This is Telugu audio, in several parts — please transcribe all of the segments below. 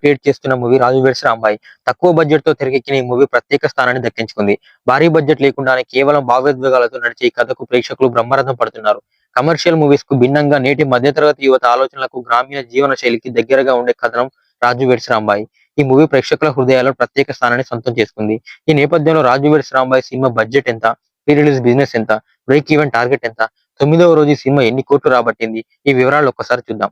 క్రియేట్ చేస్తున్న మూవీ రాజు వెడ్స్ రాంబాయి తక్కువ బడ్జెట్తో తెరకెక్కిన ఈ మూవీ ప్రత్యేక స్థానాన్ని దక్కించుకుంది. భారీ బడ్జెట్ లేకుండానే కేవలం భావోద్వేగాలతో నడిచే ఈ కథకు ప్రేక్షకులు బ్రహ్మరథం పడుతున్నారు. కమర్షియల్ మూవీస్కు భిన్నంగా నేటి మధ్యతరగతి యువత ఆలోచనలకు గ్రామీణ జీవన శైలికి దగ్గరగా ఉండే కథనం రాజు వెడ్స్ రాంబాయి ఈ మూవీ ప్రేక్షకుల హృదయాల్లో ప్రత్యేక స్థానాన్ని సొంతం చేసుకుంది. ఈ నేపథ్యంలో Raju weds Rambai cinema budget ఎంత? ప్రీ రిలీజ్ బిజినెస్ ఎంత? బ్రేక్ ఈవెన్ టార్గెట్ ఎంత? తొమ్మిదవ రోజు ఈ సినిమా ఎన్ని కోట్లు రాబట్టింది? ఈ వివరాలు ఒక్కసారి చూద్దాం.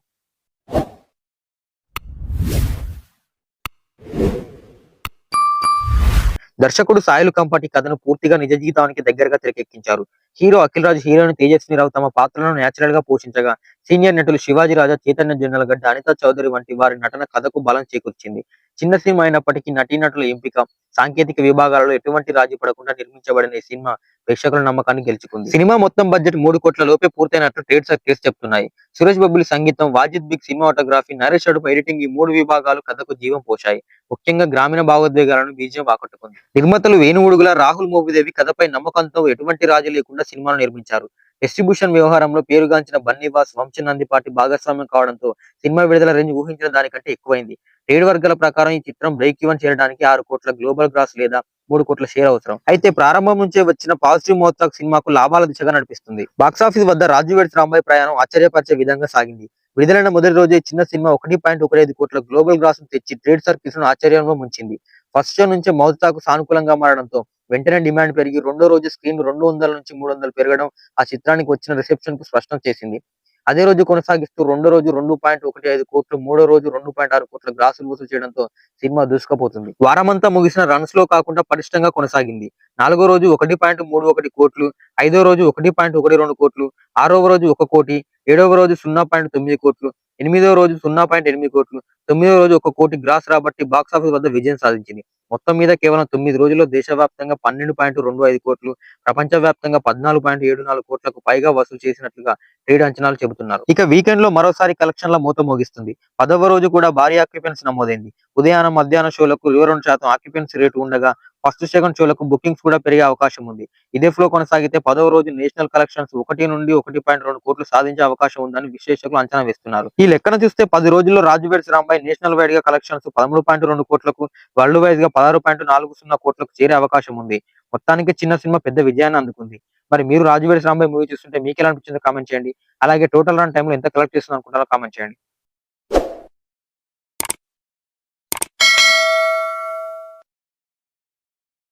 దర్శకుడు సాయిలు కంపటి కథను పూర్తిగా నిజ జీవితానికి దగ్గరగా తెరకెక్కించారు. హీరో అఖిల్ రాజు హీరోయిన్ తేజస్వి రావు తమ పాత్రలను నేచురల్గా పోషించగా సీనియర్ నటులు శివాజీ రాజా చైతన్య జొన్నలగడ్డ అనితా చౌదరి వంటి వారి నటన కథకు బలం చేకూర్చింది. చిన్న సినిమా అయినప్పటికీ నటీనటుల ఎంపిక సాంకేతిక విభాగాలలో ఎటువంటి రాజీ పడకుండా నిర్మించబడిన ఈ సినిమా ప్రేక్షకుల నమ్మకాన్ని గెలుచుకుంది. సినిమా మొత్తం బడ్జెట్ మూడు కోట్ల లోపే పూర్తయినట్లు ట్రేడ్ సర్కిల్స్ చెప్తున్నాయి. సురేష్ బబ్బులి సంగీతం వాజిద్ బిగ్ సినిమాటోగ్రఫీ నరేష్ అడుపు ఎడిటింగ్ ఈ మూడు విభాగాలు కథకు జీవం పోశాయి. ముఖ్యంగా గ్రామీణ భావోద్వేగాలను బీజం ఆకట్టుకుంది నిర్మాతలు వేణువుడుగుల రాహుల్ మోబిదేవి కథపై నమ్మకంతో ఎటువంటి రాజీ లేకుండా సినిమాను నిర్మించారు. డిస్ట్రిబ్యూషన్ వ్యవహారంలో పేరుగాంచిన బన్నీవాస్ వంశనందిపాటి భాగస్వామ్యం కావడంతో సినిమా విడుదల రేంజ్ ఊహించిన దానికంటే ఎక్కువైంది. ట్రేడ్ వర్గాల ప్రకారం ఈ చిత్రం బ్రేక్ ఈవెన్ చేయడానికి ఆరు కోట్ల గ్లోబల్ గ్రాస్ లేదా మూడు కోట్ల షేర్ అవసరం. అయితే ప్రారంభం నుంచే వచ్చిన పాజిటివ్ మోతాక్ సినిమాకు లాభాల దిశగా నడిపిస్తుంది. బాక్సాఫీస్ వద్ద రాజు వెడ్స్ రాంబాయి ప్రయాణం ఆశ్చర్యపరిచే విధంగా సాగింది. విడుదలైన మొదటి రోజే చిన్న సినిమా ఒకటి పాయింట్ ఒకటి ఐదు కోట్ల గ్లోబల్ గ్రాస్ తెచ్చి ట్రేడ్ సర్కిల్స్ను ఆశ్చర్యంలో ముంచింది. ఫస్ట్ షో నుంచే మౌత్ సానుకూలంగా మారడంతో వెంటనే డిమాండ్ పెరిగి రెండో రోజు స్క్రీన్ రెండు వందల నుంచి మూడు వందలు పెరగడం ఆ చిత్రానికి వచ్చిన రిసెప్షన్కు స్పష్టం చేసింది. అదే రోజు కొనసాగిస్తూ రెండో రోజు రెండు పాయింట్ ఒకటి ఐదు కోట్లు మూడో రోజు రెండు పాయింట్ ఆరు కోట్ల గ్రాసులు వసూలు చేయడంతో సినిమా దూసుకుపోతుంది. వారమంతా ముగిసిన రన్స్లో కాకుండా పటిష్టంగా కొనసాగింది. నాలుగో రోజు ఒకటి పాయింట్ మూడు ఒకటి కోట్లు ఐదో రోజు ఒకటి పాయింట్ ఒకటి రెండు కోట్లు ఆరవ రోజు ఒక కోటి ఏడవ రోజు సున్నా పాయింట్ తొమ్మిది కోట్లు ఎనిమిదో రోజు సున్నా పాయింట్ ఎనిమిది కోట్లు తొమ్మిదో రోజు ఒక కోటి గ్రాస్ రాబట్టి బాక్స్ ఆఫీస్ వద్ద విజయం సాధించింది. మొత్తం మీద కేవలం తొమ్మిది రోజుల్లో దేశవ్యాప్తంగా పన్నెండు పాయింట్ రెండు ఐదు కోట్లు ప్రపంచ వ్యాప్తంగా పద్నాలుగు పాయింట్ ఏడు నాలుగు కోట్లకు పైగా వసూలు చేసినట్లుగా ట్రేడ్ అంచనాలు చెబుతున్నారు. ఇక వీకెండ్లో మరోసారి కలెక్షన్ల మూత మోగిస్తుంది. పదవ రోజు కూడా భారీ ఆక్యుపెన్స్ నమోదైంది. ఉదయాన్నం మధ్యాహ్న షోలకు ఇరవై రెండు శాతం ఆక్యుపెన్స్ రేటు ఉండగా ఫస్ట్ సెకండ్ షోలకు బుకింగ్స్ కూడా పెరిగే అవకాశం ఉంది. ఇదే ఫ్లో కొనసాగితే పదవ రోజు నేషనల్ కలెక్షన్స్ ఒకటి నుండి ఒకటి పాయింట్ రెండు కోట్లు సాధించే అవకాశం ఉందని విశ్లేషకులు అంచనా వేస్తున్నారు. ఈ లెక్కన చూస్తే పది రోజుల్లో రాజు వెడ్స్ నేషనల్ వైడ్గా కలెక్షన్స్ పదమూడు పాయింట్ రెండు కోట్లకు వరల్డ్ వైజ్గా పదహారు పాయింట్ నాలుగు సున్నా కోట్లకు చేరే అవకాశం ఉంది. మొత్తానికి చిన్న సినిమా పెద్ద విజయాన్ని అందుకుంది. మరి మీరు రాజు వెడ్స్ మూవీ చూస్తుంటే మీకు ఎలా అనిపించిందో కామెంట్ చేయండి. అలాగే టోటల్ రన్ టైంలో ఎంత కలెక్ట్ చేస్తుంది అనుకుంటారో కామెంట్ చేయండి.